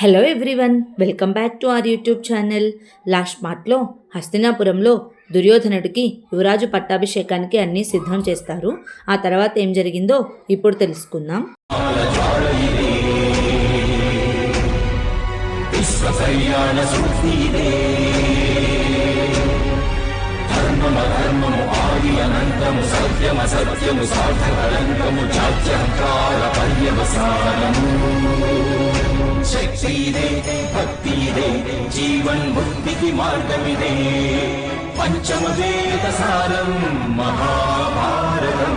Hello everyone welcome back to our YouTube channel last మార్ట్లో హస్తినాపురంలో దుర్యోధనుడికి యువరాజు పట్టాభిషేకానికి అన్నీ సిద్ధం చేస్తారు. ఆ తర్వాత ఏం జరిగిందో ఇప్పుడు తెలుసుకుందాం. శక్తి ఇదే భక్తి ఇదే జీవన్ ముక్తికి మార్గమిదే. పంచమ వేద సారం మహాభారతం.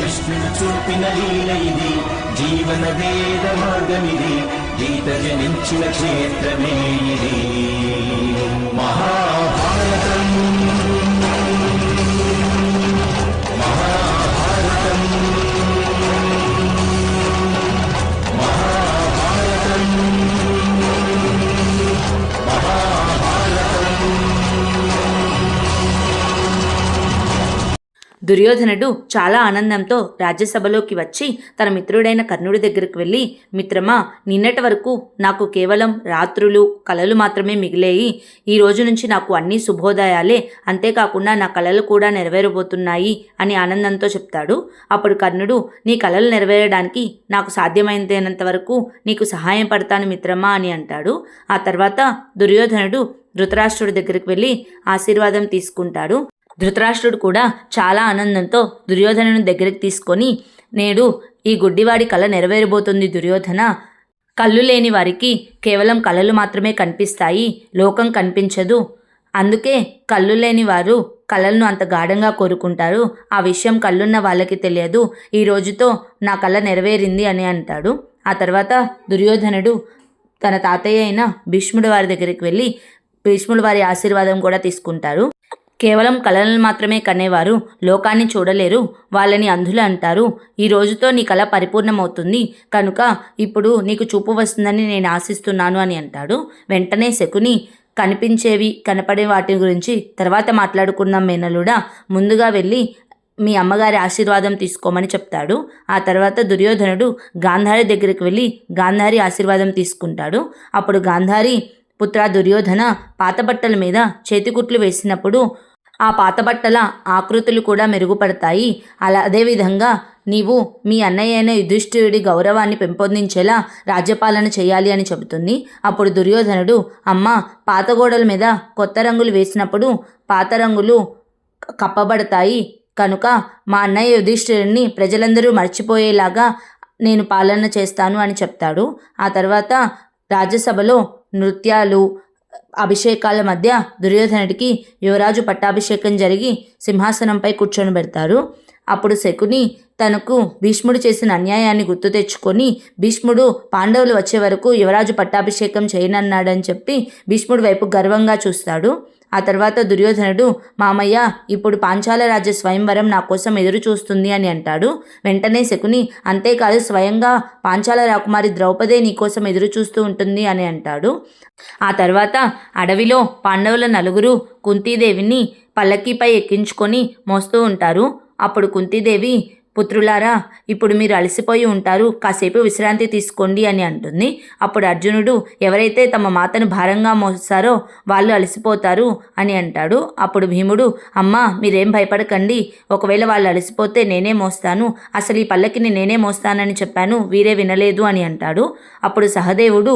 కృష్ణుడు చూపిన లీల ఇది జీవన వేద మార్గమిది గీత జనించిన క్షేత్రమే ఇది. దుర్యోధనుడు చాలా ఆనందంతో రాజ్యసభలోకి వచ్చి తన మిత్రుడైన కర్ణుడి దగ్గరకు వెళ్ళి మిత్రమా నిన్నటి వరకు నాకు కేవలం రాత్రులు కలలు మాత్రమే మిగిలేయి. ఈ రోజు నుంచి నాకు అన్ని శుభోదయాలే. అంతేకాకుండా నా కలలు కూడా నెరవేరబోతున్నాయి అని ఆనందంతో చెప్తాడు. అప్పుడు కర్ణుడు నీ కలలు నెరవేరడానికి నాకు సాధ్యమైనంత వరకు నీకు సహాయం పడతాను మిత్రమా అని అంటాడు. ఆ తర్వాత దుర్యోధనుడు ధృతరాష్ట్రుడి దగ్గరికి వెళ్ళి ఆశీర్వాదం తీసుకుంటాడు. ధృతరాష్ట్రుడు కూడా చాలా ఆనందంతో దుర్యోధనను దగ్గరికి తీసుకొని నేడు ఈ గుడ్డివాడి కళ నెరవేరబోతుంది దుర్యోధన. కళ్ళు లేని వారికి కేవలం కళలు మాత్రమే కనిపిస్తాయి లోకం కనిపించదు. అందుకే కళ్ళు లేని వారు కళలను అంత గాఢంగా కోరుకుంటారు. ఆ విషయం కళ్ళున్న వాళ్ళకి తెలియదు. ఈ రోజుతో నా కళ నెరవేరింది అని అంటాడు. ఆ తర్వాత దుర్యోధనుడు తన తాతయ్య అయిన భీష్ముడి వారి దగ్గరికి వెళ్ళి భీష్ముడి వారి ఆశీర్వాదం కూడా తీసుకుంటారు. కేవలం కళలను మాత్రమే కనేవారు లోకాన్ని చూడలేరు వాళ్ళని అంధులు అంటారు. ఈ రోజుతో నీ కళ పరిపూర్ణమవుతుంది. కనుక ఇప్పుడు నీకు చూపు వస్తుందని నేను ఆశిస్తున్నాను అని అంటాడు. వెంటనే శకుని కనిపించేవి కనపడే వాటి గురించి తర్వాత మాట్లాడుకుందాం మేనలుడా ముందుగా వెళ్ళి మీ అమ్మగారి ఆశీర్వాదం తీసుకోమని చెప్తాడు. ఆ తర్వాత దుర్యోధనుడు గాంధారి దగ్గరికి వెళ్ళి గాంధారి ఆశీర్వాదం తీసుకుంటాడు. అప్పుడు గాంధారి పుత్ర దుర్యోధన పాత బట్టల మీద చేతికుట్లు వేసినప్పుడు ఆ పాత బట్టల ఆకృతులు కూడా మెరుగుపడతాయి. అలా అదేవిధంగా నీవు మీ అన్నయ్య అయిన యుధిష్ఠిరుడి గౌరవాన్ని పెంపొందించేలా రాజ్యపాలన చేయాలి అని చెబుతుంది. అప్పుడు దుర్యోధనుడు అమ్మ పాత గోడల మీద కొత్త రంగులు వేసినప్పుడు పాత రంగులు కప్పబడతాయి. కనుక మా అన్నయ్య యుధిష్ఠిరుడిని ప్రజలందరూ మర్చిపోయేలాగా నేను పాలన చేస్తాను అని చెప్తాడు. ఆ తర్వాత రాజ్యసభలో నృత్యాలు అభిషేకాల మధ్య దుర్యోధనుడికి యువరాజు పట్టాభిషేకం జరిగి సింహాసనంపై కూర్చొని పెడతారు. అప్పుడు శకుని తనకు భీష్ముడు చేసిన అన్యాయాన్ని గుర్తు తెచ్చుకొని భీష్ముడు పాండవులు వచ్చే వరకు యువరాజు పట్టాభిషేకం చేయనన్నాడని చెప్పి భీష్ముడి వైపు గర్వంగా చూస్తాడు. ఆ తర్వాత దుర్యోధనుడు మామయ్య ఇప్పుడు పాంచాల రాజ్య స్వయంవరం నా కోసం ఎదురు చూస్తుంది అని అంటాడు. వెంటనే శకుని అంతేకాదు స్వయంగా పాంచాల రాకుమారి ద్రౌపదే నీకోసం ఎదురు చూస్తూ ఉంటుంది అని అంటాడు. ఆ తర్వాత అడవిలో పాండవుల నలుగురు కుంతీదేవిని పల్లకీపై ఎక్కించుకొని మోస్తూ ఉంటారు. అప్పుడు కుంతీదేవి పుత్రులారా ఇప్పుడు మీరు అలసిపోయి ఉంటారు కాసేపు విశ్రాంతి తీసుకోండి అని అంటుంది. అప్పుడు అర్జునుడు ఎవరైతే తమ మాతను భారంగా మోస్తారో వాళ్ళు అలసిపోతారు అని అంటాడు. అప్పుడు భీముడు అమ్మా మీరేం భయపడకండి. ఒకవేళ వాళ్ళు అలసిపోతే నేనే మోస్తాను. అసలు ఈ పల్లకిని నేనే మోస్తానని చెప్పాను వీరే వినలేదు అని అంటాడు. అప్పుడు సహదేవుడు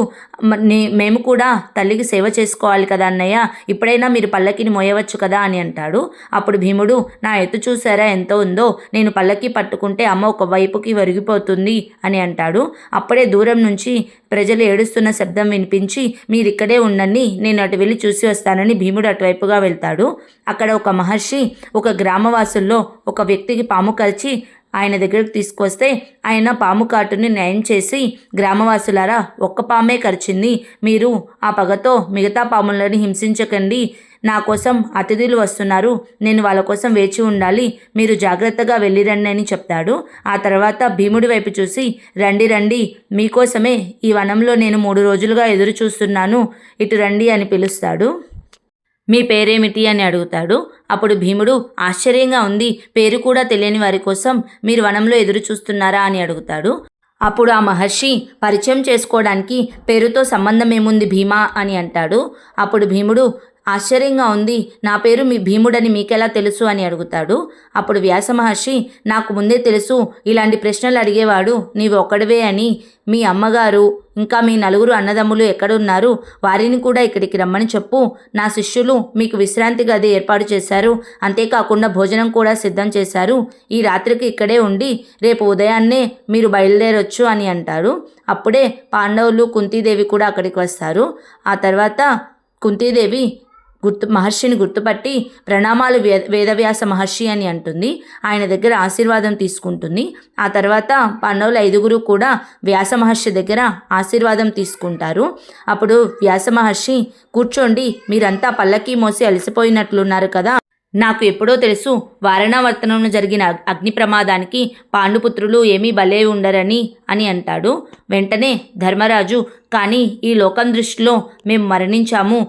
మేము కూడా తల్లికి సేవ చేసుకోవాలి కదా అన్నయ్య ఇప్పుడైనా మీరు పల్లకిని మోయవచ్చు కదా అని అంటాడు. అప్పుడు భీముడు నా ఎత్తు చూసారా ఎంత ఉందో నేను పల్లకి పట్టుకుంటే అమ్మ ఒక వైపుకి వరిగిపోతుంది అని అంటాడు. అప్పుడే దూరం నుంచి ప్రజలు ఏడుస్తున్న శబ్దం వినిపించి మీరిక్కడే ఉండండి నేను అటు వెళ్ళి చూసి వస్తానని భీముడు అటువైపుగా వెళ్తాడు. అక్కడ ఒక మహర్షి ఒక గ్రామవాసుల్లో ఒక వ్యక్తికి పాము కలిచి ఆయన దగ్గరకు తీసుకొస్తే ఆయన పాము కాటుని న్యాయం చేసి గ్రామవాసులారా ఒక్క పామే కరిచింది. మీరు ఆ పగతో మిగతా పాములను హింసించకండి. నా కోసం అతిథులు వస్తున్నారు. నేను వాళ్ళ కోసం వేచి ఉండాలి. మీరు జాగ్రత్తగా వెళ్ళిరండి అని చెప్తాడు. ఆ తర్వాత భీముడి వైపు చూసి రండి రండి. మీకోసమే ఈ వనంలో నేను మూడు రోజులుగా ఎదురు చూస్తున్నాను. ఇటు రండి అని పిలుస్తాడు. మీ పేరేమిటి? అని అడుగుతాడు. అప్పుడు భీముడు ఆశ్చర్యంగా ఉంది. పేరు కూడా తెలియని వారి కోసం మీరు వనంలో ఎదురు చూస్తున్నారా? అని అడుగుతాడు. అప్పుడు ఆ మహర్షి పరిచయం చేసుకోవడానికి పేరుతో సంబంధం ఏముంది భీమా? అని అంటాడు. అప్పుడు భీముడు ఆశ్చర్యంగా ఉంది. నా పేరు మీ భీముడని మీకెలా తెలుసు? అని అడుగుతాడు. అప్పుడు వ్యాస మహర్షి నాకు ముందే తెలుసు ఇలాంటి ప్రశ్నలు అడిగేవాడు నీవు ఒక్కడివే అని. మీ అమ్మగారు ఇంకా మీ నలుగురు అన్నదమ్ములు ఎక్కడున్నారు? వారిని కూడా ఇక్కడికి రమ్మని చెప్పు. నా శిష్యులు మీకు విశ్రాంతి గది ఏర్పాటు చేశారు. అంతేకాకుండా భోజనం కూడా సిద్ధం చేశారు. ఈ రాత్రికి ఇక్కడే ఉండి రేపు ఉదయాన్నే మీరు బయలుదేరొచ్చు అని అంటారు అప్పుడే పాండవులు కుంతీదేవి కూడా అక్కడికి వస్తారు. ఆ తర్వాత కుంతీదేవి గుర్తు మహర్షిని గుర్తుపట్టి ప్రణామాలు వే వేదవ్యాస మహర్షి అని అంటుంది. ఆయన దగ్గర ఆశీర్వాదం తీసుకుంటుంది. ఆ తర్వాత పాండవులు ఐదుగురు కూడా వ్యాస మహర్షి దగ్గర ఆశీర్వాదం తీసుకుంటారు. అప్పుడు వ్యాస మహర్షి కూర్చోండి మీరంతా పల్లకి మోసి అలసిపోయినట్లున్నారు కదా. నాకు ఎప్పుడో తెలుసు వారణావర్తనంలో జరిగిన అగ్ని ప్రమాదానికి పాండుపుత్రులు ఏమీ భలే ఉండరని అని అంటాడు. వెంటనే ధర్మరాజు కానీ ఈ లోకం దృష్టిలో మేము మరణించాము.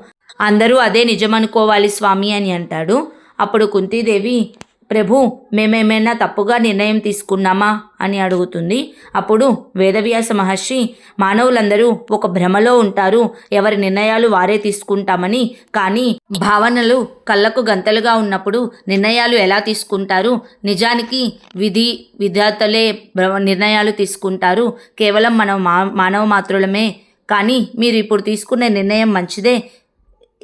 అందరూ అదే నిజమనుకోవాలి స్వామి అని అంటాడు. అప్పుడు కుంతీదేవి ప్రభు మేమేమైనా తప్పుగా నిర్ణయం తీసుకున్నామా? అని అడుగుతుంది. అప్పుడు వేదవ్యాస మహర్షి మానవులందరూ ఒక భ్రమలో ఉంటారు. ఎవరి నిర్ణయాలు వారే తీసుకుంటామని. కానీ భావనలు కళ్ళకు గంతలుగా ఉన్నప్పుడు నిర్ణయాలు ఎలా తీసుకుంటారు? నిజానికి విధి విధాతలే నిర్ణయాలు తీసుకుంటారు. కేవలం మనం మా మానవ మాత్రులమే. కానీ మీరు ఇప్పుడు తీసుకునే నిర్ణయం మంచిదే.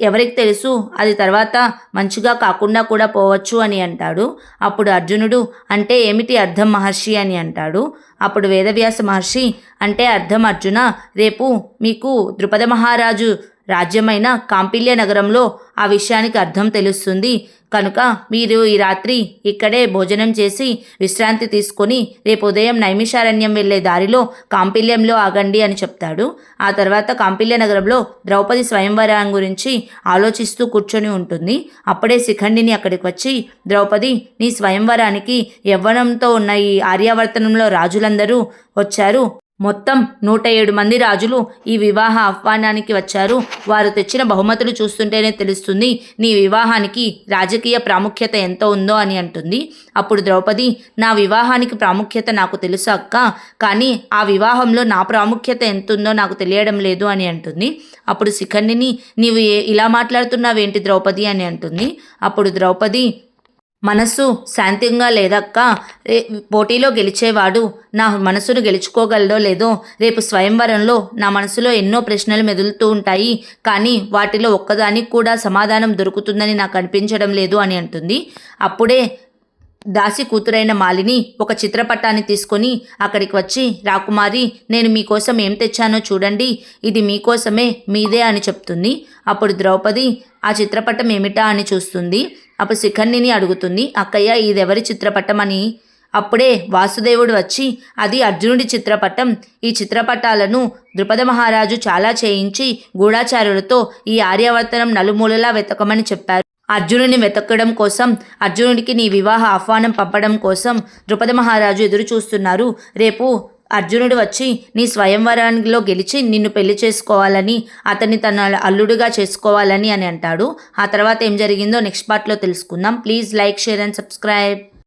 ఎవరికి తెలుసు? అది తర్వాత మంచిగా కాకుండా కూడా పోవచ్చు అని అంటాడు. అప్పుడు అర్జునుడు అంటే ఏమిటి అర్థం మహర్షి అని అంటాడు. అప్పుడు వేదవ్యాస మహర్షి అంటే అర్థం అర్జున రేపు మీకు ద్రుపద మహారాజు రాజ్యమైన కాంపిల్య నగరంలో ఆ విషయానికి అర్థం తెలుస్తుంది. కనుక మీరు ఈ రాత్రి ఇక్కడే భోజనం చేసి విశ్రాంతి తీసుకొని రేపు ఉదయం నైమిషారణ్యం వెళ్ళే దారిలో కాంపిల్యంలో ఆగండి అని చెప్తాడు. ఆ తర్వాత కాంపిల్య నగరంలో ద్రౌపది స్వయంవరం గురించి ఆలోచిస్తూ కూర్చొని ఉంటుంది. అప్పుడే శిఖండిని అక్కడికి వచ్చి ద్రౌపది నీ స్వయంవరానికి యవ్వనంతో ఉన్న ఈ ఆర్యావర్తనంలో రాజులందరూ వచ్చారు. మొత్తం నూట ఏడు మంది రాజులు ఈ వివాహ ఆహ్వానానికి వచ్చారు. వారు తెచ్చిన బహుమతులు చూస్తుంటేనే తెలుస్తుంది నీ వివాహానికి రాజకీయ ప్రాముఖ్యత ఎంత ఉందో అని అంటుంది. అప్పుడు ద్రౌపది నా వివాహానికి ప్రాముఖ్యత నాకు తెలుసు అక్క కానీ ఆ వివాహంలో నా ప్రాముఖ్యత ఎంత ఉందో నాకు తెలియడం లేదు అని అంటుంది. అప్పుడు శిఖండిని నీవు ఏ- ఇలా మాట్లాడుతున్నావేంటి ద్రౌపది అని అంటుంది. అప్పుడు ద్రౌపది మనస్సు శాంతంగా లేదక్క. రే పోటీలో గెలిచేవాడు నా మనసును గెలుచుకోగలడో లేదో రేపు స్వయంవరంలో నా మనసులో ఎన్నో ప్రశ్నలు మెదులుతూ ఉంటాయి. కానీ వాటిలో ఒక్కదానికి కూడా సమాధానం దొరుకుతుందని నాకు అనిపించడం లేదు అని అంటుంది. అప్పుడే దాసి కూతురైన మాలిని ఒక చిత్రపటాన్ని తీసుకొని అక్కడికి వచ్చి రాకుమారి నేను మీకోసం ఏం తెచ్చానో చూడండి. ఇది మీకోసమే మీదే అని చెప్తుంది. అప్పుడు ద్రౌపది ఆ చిత్రపటం ఏమిటా? అని చూస్తుంది. అప్పుడు శిఖండిని అడుగుతుంది అక్కయ్య ఇదెవరి చిత్రపటం అని అప్పుడే వాసుదేవుడు వచ్చి అది అర్జునుడి చిత్రపటం. ఈ చిత్రపటాలను ద్రుపద మహారాజు చాలా చేయించి గూఢాచారులతో ఈ ఆర్యవర్తనం నలుమూలలా వెతకమని చెప్పారు. అర్జునుని వెతకడం కోసం అర్జునుడికి నీ వివాహ ఆహ్వానం పంపడం కోసం ద్రుపద మహారాజు ఎదురు చూస్తున్నారు రేపు అర్జునుడు వచ్చి నీ స్వయంవరానికిలో గెలిచి నిన్ను పెళ్ళి చేసుకోవాలని అతన్ని తన అల్లుడుగా చేసుకోవాలని అని అంటాడు. ఆ తర్వాత ఏం జరిగిందో నెక్స్ట్ పార్ట్లో తెలుసుకుందాం. Please like share and subscribe.